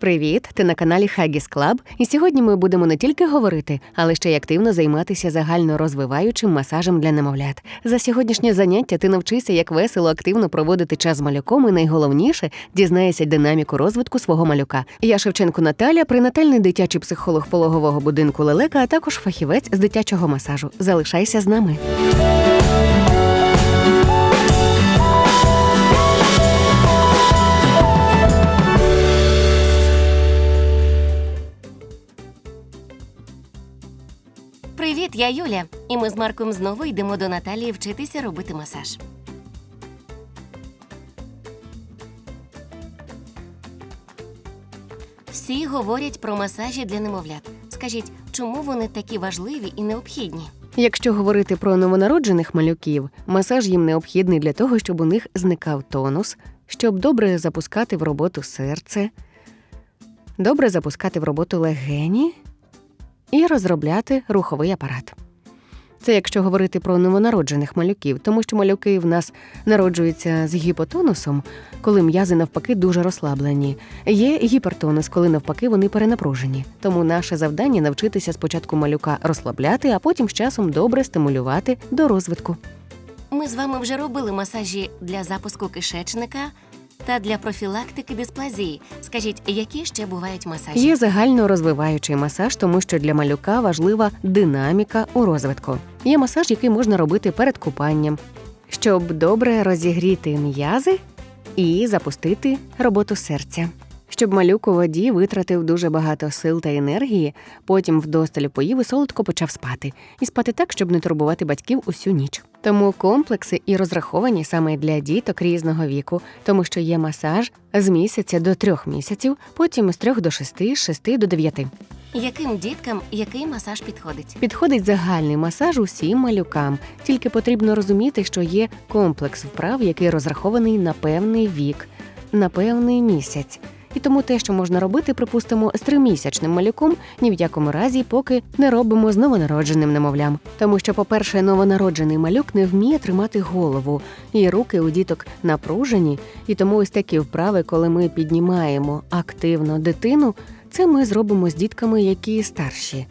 Привіт! Ти на каналі Хагіс Клаб, і сьогодні ми будемо не тільки говорити, але ще й активно займатися загально розвиваючим масажем для немовлят. За сьогоднішнє заняття ти навчишся, як весело активно проводити час з малюком, і найголовніше дізнаєшся динаміку розвитку свого малюка. Я Шевченко Наталя, пренатальний дитячий психолог пологового будинку Лелека, а також фахівець з дитячого масажу. Залишайся з нами. Я Юля, і ми з Марком знову йдемо до Наталії вчитися робити масаж. Всі говорять про масажі для немовлят. Скажіть, чому вони такі важливі і необхідні? Якщо говорити про новонароджених малюків, масаж їм необхідний для того, щоб у них зникав тонус, щоб добре запускати в роботу серце, добре запускати в роботу легені і розробляти руховий апарат. Це якщо говорити про новонароджених малюків, тому що малюки в нас народжуються з гіпотонусом, коли м'язи навпаки дуже розслаблені. Є гіпертонус, коли навпаки вони перенапружені. Тому наше завдання навчитися спочатку малюка розслабляти, а потім з часом добре стимулювати до розвитку. Ми з вами вже робили масажі для запуску кишечника та для профілактики дисплазії. Скажіть, які ще бувають масажі? Є загально розвиваючий масаж, тому що для малюка важлива динаміка у розвитку. Є масаж, який можна робити перед купанням, щоб добре розігріти м'язи і запустити роботу серця. Щоб малюк у воді витратив дуже багато сил та енергії, потім вдосталь поїв і солодко почав спати, і спати так, щоб не турбувати батьків усю ніч. Тому комплекси і розраховані саме для діток різного віку, тому що є масаж з місяця до трьох місяців, потім з трьох до шести, з шести до дев'яти. Яким діткам який масаж підходить? Підходить загальний масаж усім малюкам, тільки потрібно розуміти, що є комплекс вправ, який розрахований на певний вік, на певний місяць. І тому те, що можна робити, припустимо, з тримісячним малюком, ні в якому разі поки не робимо з новонародженим немовлям. Тому що, по-перше, новонароджений малюк не вміє тримати голову, і руки у діток напружені, і тому ось такі вправи, коли ми піднімаємо активно дитину, це ми зробимо з дітками, які старші.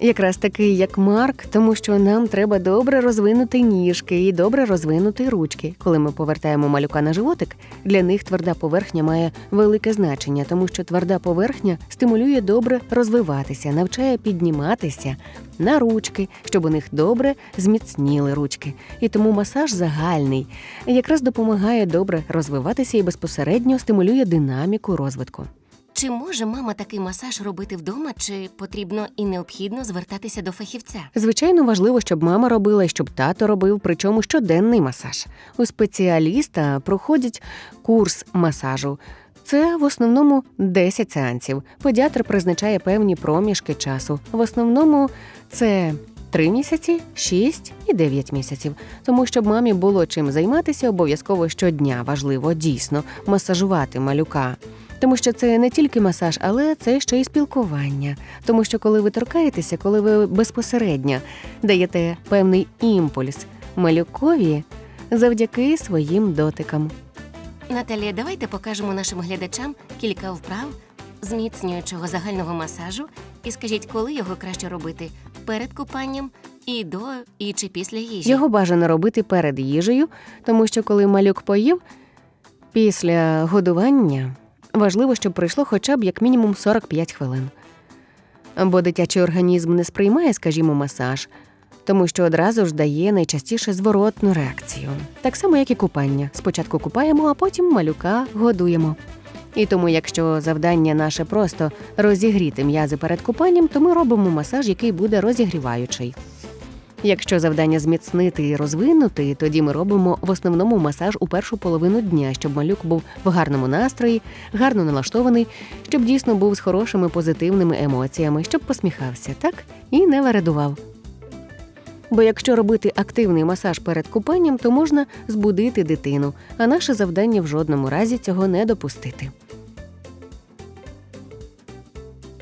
Якраз такий, як Марк, тому що нам треба добре розвинути ніжки і добре розвинути ручки. Коли ми повертаємо малюка на животик, для них тверда поверхня має велике значення, тому що тверда поверхня стимулює добре розвиватися, навчає підніматися на ручки, щоб у них добре зміцніли ручки. І тому масаж загальний якраз допомагає добре розвиватися і безпосередньо стимулює динаміку розвитку. Чи може мама такий масаж робити вдома, чи потрібно і необхідно звертатися до фахівця? Звичайно, важливо, щоб мама робила і щоб тато робив, причому щоденний масаж. У спеціаліста проходять курс масажу. Це в основному 10 сеансів. Педіатр призначає певні проміжки часу. В основному це 3 місяці, 6 і 9 місяців. Тому щоб мамі було чим займатися, обов'язково щодня важливо дійсно масажувати малюка. Тому що це не тільки масаж, але це ще й спілкування. Тому що коли ви торкаєтеся, коли ви безпосередньо даєте певний імпульс малюкові завдяки своїм дотикам. Наталія, давайте покажемо нашим глядачам кілька вправ зміцнюючого загального масажу і скажіть, коли його краще робити перед купанням і до, і чи після їжі. Його бажано робити перед їжею, тому що коли малюк поїв, після годування важливо, щоб пройшло хоча б як мінімум 45 хвилин. Бо дитячий організм не сприймає, скажімо, масаж, тому що одразу ж дає найчастіше зворотну реакцію. Так само, як і купання. Спочатку купаємо, а потім малюка годуємо. І тому, якщо завдання наше просто розігріти м'язи перед купанням, то ми робимо масаж, який буде розігріваючий. Якщо завдання зміцнити і розвинути, тоді ми робимо в основному масаж у першу половину дня, щоб малюк був в гарному настрої, гарно налаштований, щоб дійсно був з хорошими позитивними емоціями, щоб посміхався, так і не вередував. Бо якщо робити активний масаж перед купанням, то можна збудити дитину, а наше завдання в жодному разі цього не допустити.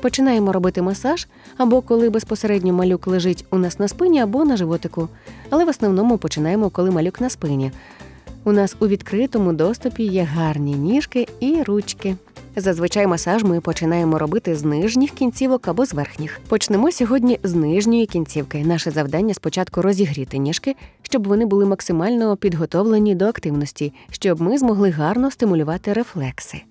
Починаємо робити масаж або коли безпосередньо малюк лежить у нас на спині або на животику. Але в основному починаємо, коли малюк на спині. У нас у відкритому доступі є гарні ніжки і ручки. Зазвичай масаж ми починаємо робити з нижніх кінцівок або з верхніх. Почнемо сьогодні з нижньої кінцівки. Наше завдання спочатку розігріти ніжки, щоб вони були максимально підготовлені до активності, щоб ми змогли гарно стимулювати рефлекси.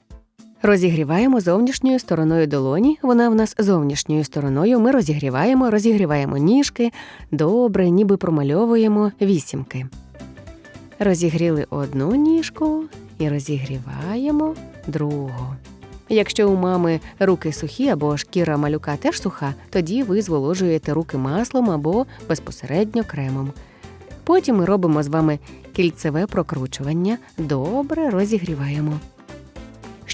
Розігріваємо зовнішньою стороною долоні. Вона в нас зовнішньою стороною. Ми розігріваємо, розігріваємо ніжки. Добре, ніби промальовуємо вісімки. Розігріли одну ніжку і розігріваємо другу. Якщо у мами руки сухі або шкіра малюка теж суха, тоді ви зволожуєте руки маслом або безпосередньо кремом. Потім ми робимо з вами кільцеве прокручування, добре розігріваємо.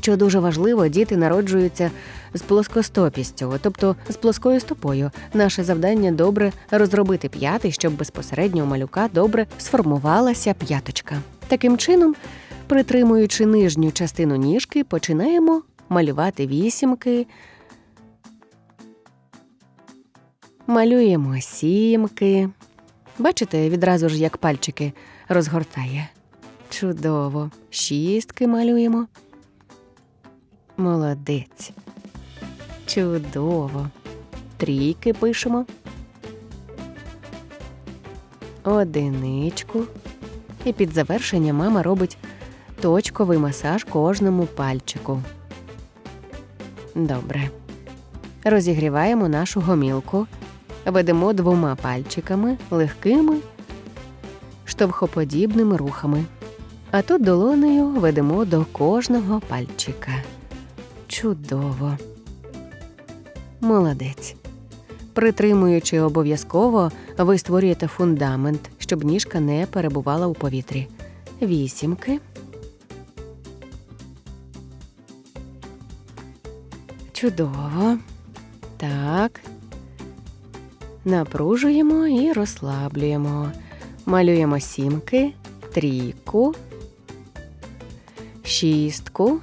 Що дуже важливо, діти народжуються з плоскостопістю, тобто з плоскою стопою. Наше завдання добре розробити п'яти, щоб безпосередньо у малюка добре сформувалася п'яточка. Таким чином, притримуючи нижню частину ніжки, починаємо малювати вісімки. Малюємо сімки. Бачите, відразу ж як пальчики розгортає. Чудово. Шістки малюємо. Молодець. Чудово. Трійки пишемо. Одиничку. І під завершення мама робить точковий масаж кожному пальчику. Добре. Розігріваємо нашу гомілку. Ведемо двома пальчиками легкими, штовхоподібними рухами. А тут долонею ведемо до кожного пальчика. Чудово. Молодець. Притримуючи обов'язково, ви створюєте фундамент, щоб ніжка не перебувала у повітрі. Вісімки. Чудово. Так. Напружуємо і розслаблюємо. Малюємо сімки, трійку, шістку,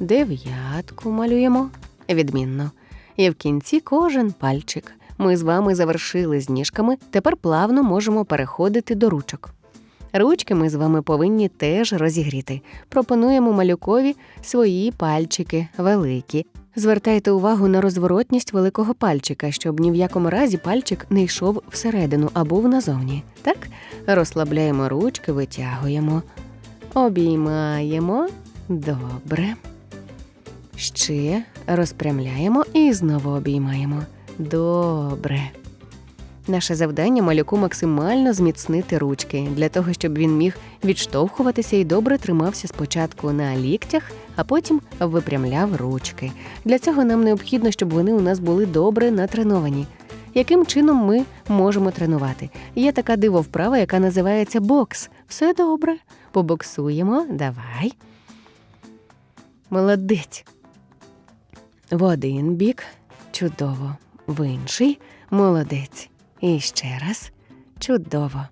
дев'ятку малюємо. Відмінно. І в кінці кожен пальчик. Ми з вами завершили з ніжками, тепер плавно можемо переходити до ручок. Ручки ми з вами повинні теж розігріти. Пропонуємо малюкові свої пальчики великі. Звертайте увагу на розворотність великого пальчика, щоб ні в якому разі пальчик не йшов всередину а був назовні. Так, розслабляємо ручки, витягуємо, обіймаємо. Добре. Ще розпрямляємо і знову обіймаємо. Добре. Наше завдання малюку максимально зміцнити ручки для того, щоб він міг відштовхуватися і добре тримався спочатку на ліктях, а потім випрямляв ручки. Для цього нам необхідно, щоб вони у нас були добре натреновані. Яким чином ми можемо тренувати? Є така диво вправа, яка називається бокс. Все добре. Побоксуємо. Давай. Молодець. В один бік. Чудово. В інший. Молодець. І ще раз. Чудово.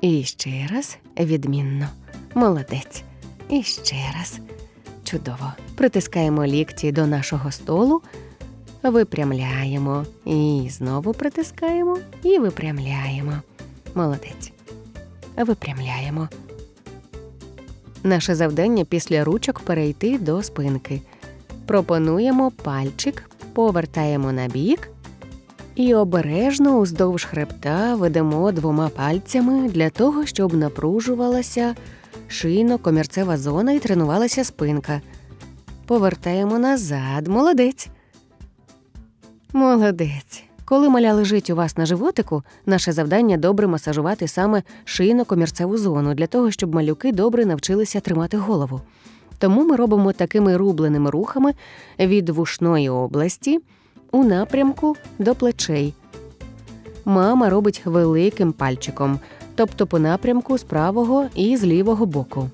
І ще раз. Відмінно. Молодець. І ще раз. Чудово. Притискаємо лікті до нашого столу, випрямляємо. І знову притискаємо і випрямляємо. Молодець. Випрямляємо. Наше завдання після ручок перейти до спинки. Пропонуємо пальчик, повертаємо на бік і обережно уздовж хребта ведемо двома пальцями для того, щоб напружувалася шийно-комірцева зона і тренувалася спинка. Повертаємо назад. Молодець. Молодець. Коли маля лежить у вас на животику, наше завдання добре масажувати саме шийно-комірцеву зону для того, щоб малюки добре навчилися тримати голову. Тому ми робимо такими рубленими рухами від вушної області у напрямку до плечей. Мама робить великим пальчиком, тобто по напрямку з правого і з лівого боку.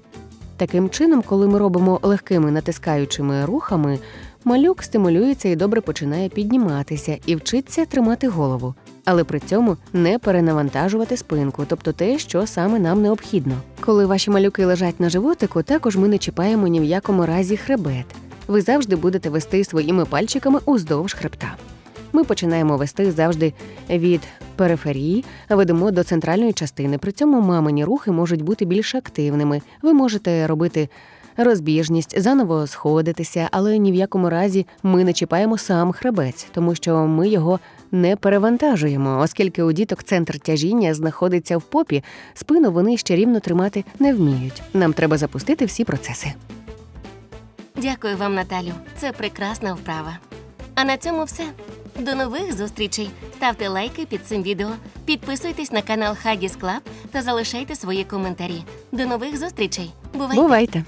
Таким чином, коли ми робимо легкими натискаючими рухами, малюк стимулюється і добре починає підніматися і вчиться тримати голову, але при цьому не перенавантажувати спинку, тобто те, що саме нам необхідно. Коли ваші малюки лежать на животику, також ми не чіпаємо ні в якому разі хребет. Ви завжди будете вести своїми пальчиками уздовж хребта. Ми починаємо вести завжди від периферії, ведемо до центральної частини. При цьому мамині рухи можуть бути більш активними. Ви можете робити розбіжність, заново сходитися, але ні в якому разі ми не чіпаємо сам хребець, тому що ми його не перевантажуємо, оскільки у діток центр тяжіння знаходиться в попі, спину вони ще рівно тримати не вміють. Нам треба запустити всі процеси. Дякую вам, Наталю. Це прекрасна вправа. А на цьому все. До нових зустрічей. Ставте лайки під цим відео, підписуйтесь на канал Huggies Club та залишайте свої коментарі. До нових зустрічей. Бувайте! Бувайте!